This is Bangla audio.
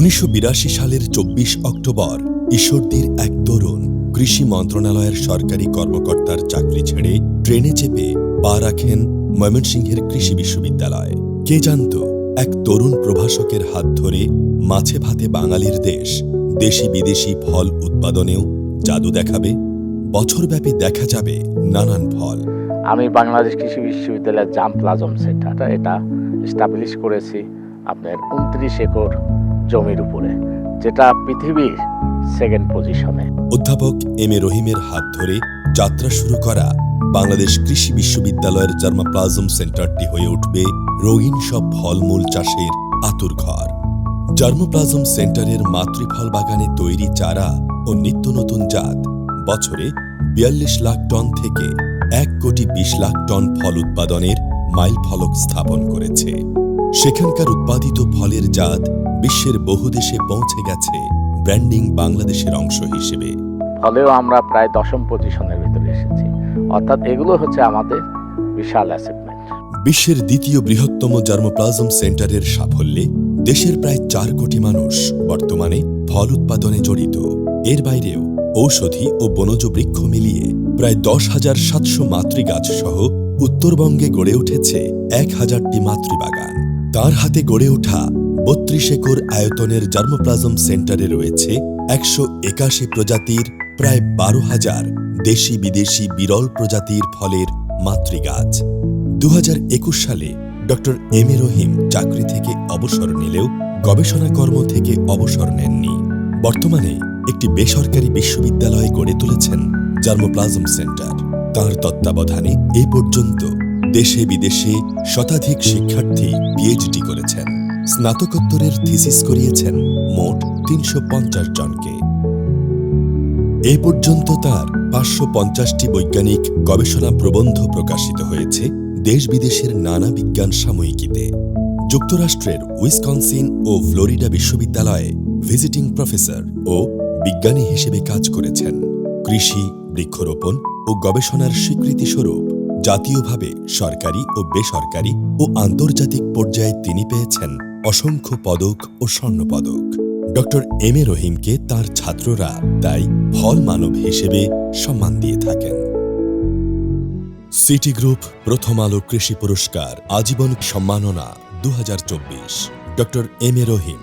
উনিশশো বিরাশি সালের চব্বিশ অক্টোবর, ঈশ্বরদীর এক তরুণ কৃষি মন্ত্রণালয়ের সরকারি কর্মকর্তার চাকরি ছেড়ে ট্রেনে চেপে পা রাখেন ময়মনসিংহের কৃষি বিশ্ববিদ্যালয়ে। কে জানত, এক তরুণ প্রভাষকের হাত ধরে মাছে ভাতে বাঙালির দেশ, দেশি বিদেশি ফল উৎপাদনেও জাদু দেখাবে, বছরব্যাপী দেখা যাবে নানান ফল। আমি বাংলাদেশ কৃষি বিশ্ববিদ্যালয়ের জাম প্লাজম এটা এস্টাবলিশ করেছি আপনার উনত্রিশ একর জমির উপরে, যেটা পৃথিবীর সেকেন্ড পজিশনে অধ্যাপক এম এ রহিমের হাত ধরে যাত্রা শুরু করা বাংলাদেশ কৃষি বিশ্ববিদ্যালয়ের জার্মাপ্লাজম সেন্টারটি হয়ে উঠবে রঙিন সব ফলমূল চাষের আতুর ঘর। জার্মোপ্লাজম সেন্টারের মাতৃফল বাগানে তৈরি চারা ও নিত্য নতুন জাত বছরে বিয়াল্লিশ লাখ টন থেকে এক কোটি বিশ লাখ টন ফল উৎপাদনের মাইল ফলক স্থাপন করেছে। সেখানকার উৎপাদিত ফলের জাত বিশ্বের বহু দেশে পৌঁছে গেছে ব্র্যান্ডিং বাংলাদেশের অংশ হিসেবে। ফলেও আমরা প্রায় দশম পজিশনের ভিতরে এসেছি। অর্থাৎ এগুলো হচ্ছে আমাদের বিশাল অ্যাচিভমেন্ট বিশ্বের দ্বিতীয় বৃহত্তম জার্মোপ্লাজম সেন্টারের সাফল্যে দেশের প্রায় চার কোটি মানুষ বর্তমানে ফল উৎপাদনে জড়িত। এর বাইরেও ঔষধি ও বনজ বৃক্ষ মিলিয়ে প্রায় দশ হাজার সাতশো মাতৃগাছ সহ উত্তরবঙ্গে গড়ে উঠেছে এক হাজারটি মাতৃবাগান। তার হাতে গড়ে ওঠা বত্রিশ একর আয়তনের জার্মোপ্লাজম সেন্টারে রয়েছে একশো একাশি প্রজাতির প্রায় বারো হাজার দেশি বিদেশি বিরল প্রজাতির ফলের মাতৃগাছ। দু হাজার একুশ সালে ডক্টর এম এ রহিম চাকরি থেকে অবসর নিলেও গবেষণা কর্ম থেকে অবসর নেননি। বর্তমানে একটি বেসরকারি বিশ্ববিদ্যালয়ে গড়ে তুলেছেন জার্মোপ্লাজম সেন্টার তার তত্ত্বাবধানে এ পর্যন্ত দেশে বিদেশে শতাধিক শিক্ষার্থী পিএইচডি করেছেন। স্নাতকোত্তরের থিসিস করিয়েছেন মোট তিনশো পঞ্চাশ জনকে। এ পর্যন্ত তার পাঁচশো পঞ্চাশটি বৈজ্ঞানিক গবেষণা প্রবন্ধ প্রকাশিত হয়েছে দেশ বিদেশের নানা বিজ্ঞান সাময়িকীতে। যুক্তরাষ্ট্রের উইসকনসিন ও ফ্লোরিডা বিশ্ববিদ্যালয়ে ভিজিটিং প্রফেসর ও বিজ্ঞানী হিসেবে কাজ করেছেন। কৃষি, বৃক্ষরোপণ ও গবেষণার স্বীকৃতিস্বরূপ জাতীয়ভাবে সরকারি ও বেসরকারি ও আন্তর্জাতিক পর্যায়ে তিনি পেয়েছেন অসংখ্য পদক ও স্বর্ণপদক। ডক্টর এম এ রহিমকে তার ছাত্ররা তাই ফল মানব হিসেবে সম্মান দিয়ে থাকেন। সিটি গ্রুপ প্রথম আলো কৃষি পুরস্কার আজীবন সম্মাননা দুহাজার চব্বিশ। Doctor M A Rahim